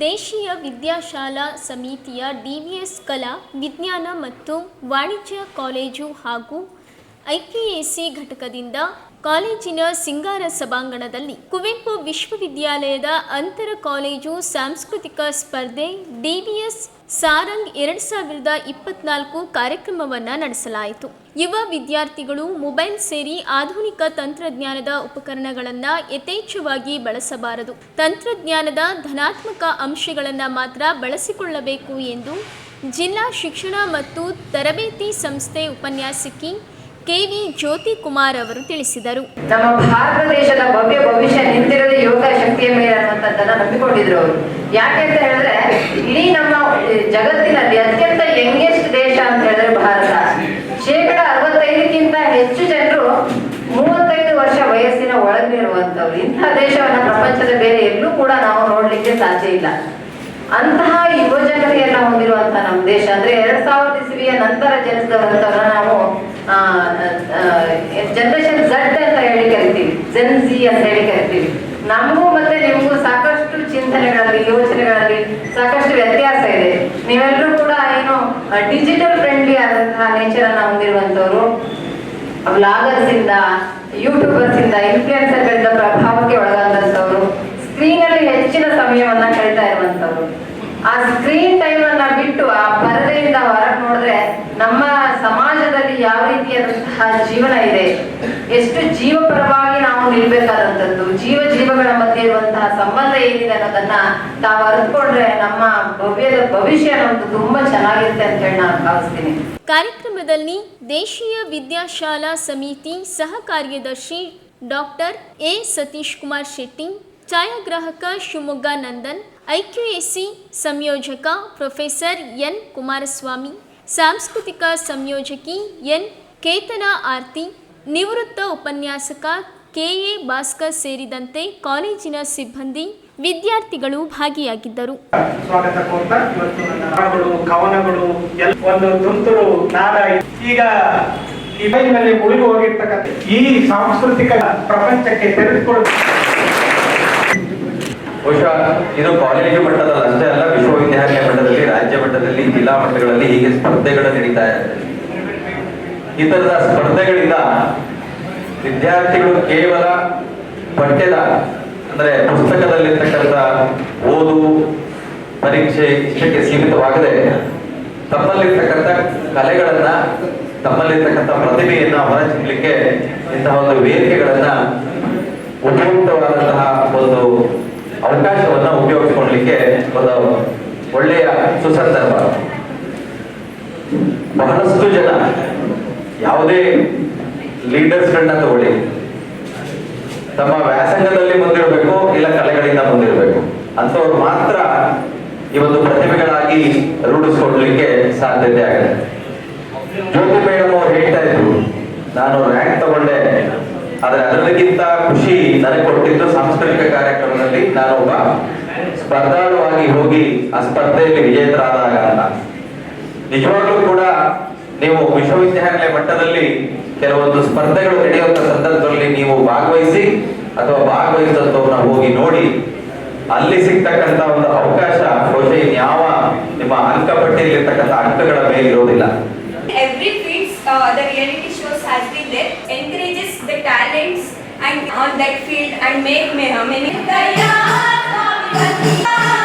ದೇಶೀಯ ವಿದ್ಯಾಶಾಲಾ ಸಮಿತಿಯ ಡಿವಿಎಸ್ ಕಲಾ ವಿಜ್ಞಾನ ಮತ್ತು ವಾಣಿಜ್ಯ ಕಾಲೇಜು ಹಾಗೂ ಐಕೆಎಸಿ ಘಟಕದಿಂದ ಕಾಲೇಜಿನ ಸಿಂಗಾರ ಸಭಾಂಗಣದಲ್ಲಿ ಕುವೆಂಪು ವಿಶ್ವವಿದ್ಯಾಲಯದ ಅಂತರ ಕಾಲೇಜು ಸಾಂಸ್ಕೃತಿಕ ಸ್ಪರ್ಧೆ ಡಿವಿಎಸ್ ಸಾರಂಗ್ ಎರಡು ಸಾವಿರದ ಇಪ್ಪತ್ನಾಲ್ಕು ಕಾರ್ಯಕ್ರಮವನ್ನು ನಡೆಸಲಾಯಿತು. ಯುವ ವಿದ್ಯಾರ್ಥಿಗಳು ಮೊಬೈಲ್ ಸೇರಿ ಆಧುನಿಕ ತಂತ್ರಜ್ಞಾನದ ಉಪಕರಣಗಳನ್ನು ಯಥೇಚ್ಛವಾಗಿ ಬಳಸಬಾರದು. ತಂತ್ರಜ್ಞಾನದ ಧನಾತ್ಮಕ ಅಂಶಗಳನ್ನು ಮಾತ್ರ ಬಳಸಿಕೊಳ್ಳಬೇಕು ಎಂದು ಜಿಲ್ಲಾ ಶಿಕ್ಷಣ ಮತ್ತು ತರಬೇತಿ ಸಂಸ್ಥೆ ಉಪನ್ಯಾಸಕಿ ಕೆವಿ ಜ್ಯೋತಿ ಕುಮಾರ್ ಅವರು ತಿಳಿಸಿದರು. ನಮ್ಮ ಭಾರತ ದೇಶದ ಭವ್ಯ ಭವಿಷ್ಯ ನಿಂತಿರೋದು ಯೋಗ ಶಕ್ತಿಯ ಮೇಲೆ ಅನ್ನುವಂಥದ್ದನ್ನ ನಂಬಿಕೊಂಡಿದ್ರು ಅವರು. ಯಾಕೆ ಅಂತ ಹೇಳಿದ್ರೆ, ಇಡೀ ನಮ್ಮ ಜಗತ್ತಿನಲ್ಲಿ ಅತ್ಯಂತ ಯಂಗೆಸ್ಟ್ ದೇಶ ಅಂತ ಹೇಳಿದ್ರೆ ಭಾರತ. ಶೇಕಡ ಅರವತ್ತೈದಕ್ಕಿಂತ ಹೆಚ್ಚು ಜನರು ಮೂವತ್ತೈದು ವರ್ಷ ವಯಸ್ಸಿನ ಒಳಗಿರುವಂತವ್ರು ಇಂತಹ ದೇಶವನ್ನ ಪ್ರಪಂಚದ ಬೇರೆ ಎಲ್ಲೂ ಕೂಡ ನಾವು ನೋಡ್ಲಿಕ್ಕೆ ಸಾಧ್ಯ ಇಲ್ಲ. ಅಂತಹ ಯುವಜನತೆಯನ್ನ ಹೊಂದಿರುವಂತಹ ನಮ್ಮ ದೇಶ. ಅಂದ್ರೆ ಎರಡ್ ಸಾವಿರದ ಇಸವಿಯ ನಂತರ ಜನಿಸಿದವರ ನಾವು ಜನರೇಷನ್ ಝಡ್ ಅಂತ ಹೇಳಿ ಕರಿತೀವಿ. ಜೆನ್ ಜಿ ಅಂತ ಹೇಳಿ ಕರಿತೀವಿ. ನಮಗೂ ಮತ್ತೆ ನಿಮಗೂ ಸಾಕಷ್ಟು ಚಿಂತನೆಗಳಲ್ಲಿ, ಯೋಚನೆಗಳಲ್ಲಿ ಸಾಕಷ್ಟು ವ್ಯತ್ಯಾಸ ಇದೆ. ನೀವೆಲ್ಲರೂ ಕೂಡ ಏನು ಡಿಜಿಟಲ್ ಫ್ರೆಂಡ್ಲಿ ಆದಂತಹ ನೇಚರ್ ಅನ್ನ ಹೊಂದಿರುವಂತವ್ರು ಬ್ಲಾಗರ್ಸ್ ಇಂದ ಯೂಟ್ಯೂಬರ್ಸ್ ಇಂದ ಇನ್ಫ್ಲುಯೆನ್ಸರ್ ಗಳಿಂದ ಜೀವನ ಇದೆ. ಎಷ್ಟು ಜೀವಪರವಾಗಿ ನಾವು ನಿಲ್ಬೇಕಾದಂಥದ್ದು, ಜೀವ ಜೀವಗಳ ಮಧ್ಯೆ ಇರುವಂತಹ ಸಂಬಂಧ ಏನಿದೆ ಅನ್ನೋದನ್ನ ತಾವು ಅರಿತುಕೊಂಡ್ರೆ ನಮ್ಮ ಭವ್ಯದ ಭವಿಷ್ಯ ನಮ್ದು ತುಂಬಾ ಚೆನ್ನಾಗಿರುತ್ತೆ ಅಂತ ಹೇಳಿ ನಾನು ಭಾವಿಸ್ತೀನಿ. ಕಾರ್ಯಕ್ರಮದಲ್ಲಿ ದೇಶೀಯ ವಿದ್ಯಾಶಾಲಾ ಸಮಿತಿ ಸಹ ಕಾರ್ಯದರ್ಶಿ ಡಾಕ್ಟರ್ ಎ ಸತೀಶ್ ಕುಮಾರ್ ಶೆಟ್ಟಿ, ಛಾಯಾಗ್ರಾಹಕ ಶಿವಮೊಗ್ಗ ನಂದನ್ ಐಕ್ಯುಎಸಿ ಸಂಯೋಜಕ ಪ್ರೊಫೆಸರ್ ಎನ್ ಕುಮಾರಸ್ವಾಮಿ, ಸಾಂಸ್ಕೃತಿಕ ಸಂಯೋಜಕಿ ಎನ್ ಕೇತನ ಆರ್ತಿ ನಿವೃತ್ತ ಉಪನ್ಯಾಸಕ ಕೆಎ ಭಾಸ್ಕರ್ ಸೇರಿದಂತೆ ಕಾಲೇಜಿನ ಸಿಬ್ಬಂದಿ ವಿದ್ಯಾರ್ಥಿಗಳು ಭಾಗಿಯಾಗಿದ್ದರು. ಸ್ವಾಗತ ಕೋರ್ತಾ ಇವತ್ತು ನನ್ನ ಹಾಡುಗಳು ಕವನಗಳು ಎಲ್ಲ ಒಂದು ತುಂತುರು ನಾದ ಈಗ ಇಮೇಜ್ನಲ್ಲಿ ಮುಳುಗಿ ಹೋಗಿರ್ತಕ್ಕಂಥ ಈ ಸಾಂಸ್ಕೃತಿಕ ಪ್ರಪಂಚಕ್ಕೆ ತೆರೆದುಕೊಳ್ಳುವ ಬಹುಶಃ ಇದು ಕಾಲೇಜು ಮಟ್ಟದಲ್ಲಿ ಅಷ್ಟೇ ಅಲ್ಲ ವಿಶ್ವವಿದ್ಯಾಲಯ ಮಟ್ಟದಲ್ಲಿ ರಾಜ್ಯ ಮಟ್ಟದಲ್ಲಿ ಜಿಲ್ಲಾ ಮಟ್ಟಗಳಲ್ಲಿ ಹೀಗೆ ಸ್ಪರ್ಧೆಗಳು ನಡೀತಾ ಇರುತ್ತೆ ಈ ತರದ ಸ್ಪರ್ಧೆಗಳಿಂದ ವಿದ್ಯಾರ್ಥಿಗಳು ಕೇವಲ ಪಠ್ಯದ, ಅಂದ್ರೆ ಪುಸ್ತಕದಲ್ಲಿರ್ತಕ್ಕಂಥ ಓದು, ಪರೀಕ್ಷೆ ಇಷ್ಟಕ್ಕೆ ಸೀಮಿತವಾಗದೆ ತಮ್ಮಲ್ಲಿರ್ತಕ್ಕಂಥ ಕಲೆಗಳನ್ನ, ತಮ್ಮಲ್ಲಿರ್ತಕ್ಕಂಥ ಪ್ರತಿಭೆಯನ್ನ ಹೊರಚಿಡ್ಲಿಕ್ಕೆ ಇಂತಹ ಒಂದು ವೇದಿಕೆಗಳನ್ನ ಉಪಯುಕ್ತವಾದಂತಹ ಒಂದು ಅವಕಾಶವನ್ನ ಉಪಯೋಗಿಸಿಕೊಳ್ಳಲಿಕ್ಕೆ ಒಂದು ಒಳ್ಳೆಯ ಸುಸಂದರ್ಭ. ಬಹಳಷ್ಟು ಜನ ಯಾವುದೇ ಲೀಡರ್ಸ್ಗಳನ್ನ ತಗೊಳ್ಳಿ. ತಮ್ಮ ವ್ಯಾಸಂಗದಲ್ಲಿ ಮುಂದಿರಬೇಕು, ಇಲ್ಲ ಕಲೆಗಳಿಂದ ಮುಂದಿರಬೇಕು. ಅಂತವ್ರು ಮಾತ್ರ ಒಂದು ಪ್ರತಿಭೆಗಳಾಗಿ ರೂಢಿಸ್ಕೊಡ್ಲಿಕ್ಕೆ ಸಾಧ್ಯತೆ ಆಗಿದೆ. ಜ್ಯೋತಿ ಮೇಡಮ್ ಅವ್ರು ಹೇಳ್ತಾ ಇದ್ರು, ನಾನು ರ್ಯಾಂಕ್ ತಗೊಂಡೆ, ಆದ್ರೆ ಅದರದಕ್ಕಿಂತ ಖುಷಿ ನನಗೆ ಕೊಟ್ಟಿದ್ದು ಸಾಂಸ್ಕೃತಿಕ ಕಾರ್ಯಕ್ರಮದಲ್ಲಿ ನಾನು ಒಬ್ಬ ಸ್ಪರ್ಧಾಳುವಾಗಿ ಹೋಗಿ ಆ ಸ್ಪರ್ಧೆಯಲ್ಲಿ ವಿಜೇತರಾದಾಗ ನಿಜವಾಗ್ಲೂ ಕೂಡ ನೀವು ವಿಶ್ವವಿದ್ಯಾಲಯ ಮಟ್ಟದಲ್ಲಿ ಕೆಲವೊಂದು ಸ್ಪರ್ಧೆಗಳು ನಡೆಯುವಂತ ಸಂದರ್ಭದಲ್ಲಿ ನೀವು ಭಾಗವಹಿಸಿ ಅಥವಾ ಭಾಗವಹಿಸಿದಂಥವ್ರನ್ನ ಹೋಗಿ ನೋಡಿ ಅಲ್ಲಿ ಸಿಗ್ತಕ್ಕಂತ ಒಂದು ಅವಕಾಶ ಬಹುಶಃ ಯಾವ ನಿಮ್ಮ ಅಂಕಪಟ್ಟಿಯಲ್ಲಿರ್ತಕ್ಕಂಥ ಅಂಕಗಳ ಮೇಲೆ ಇರೋದಿಲ್ಲ Every fields uh, the reality shows has been there, encourages the talents and on that field and make uh.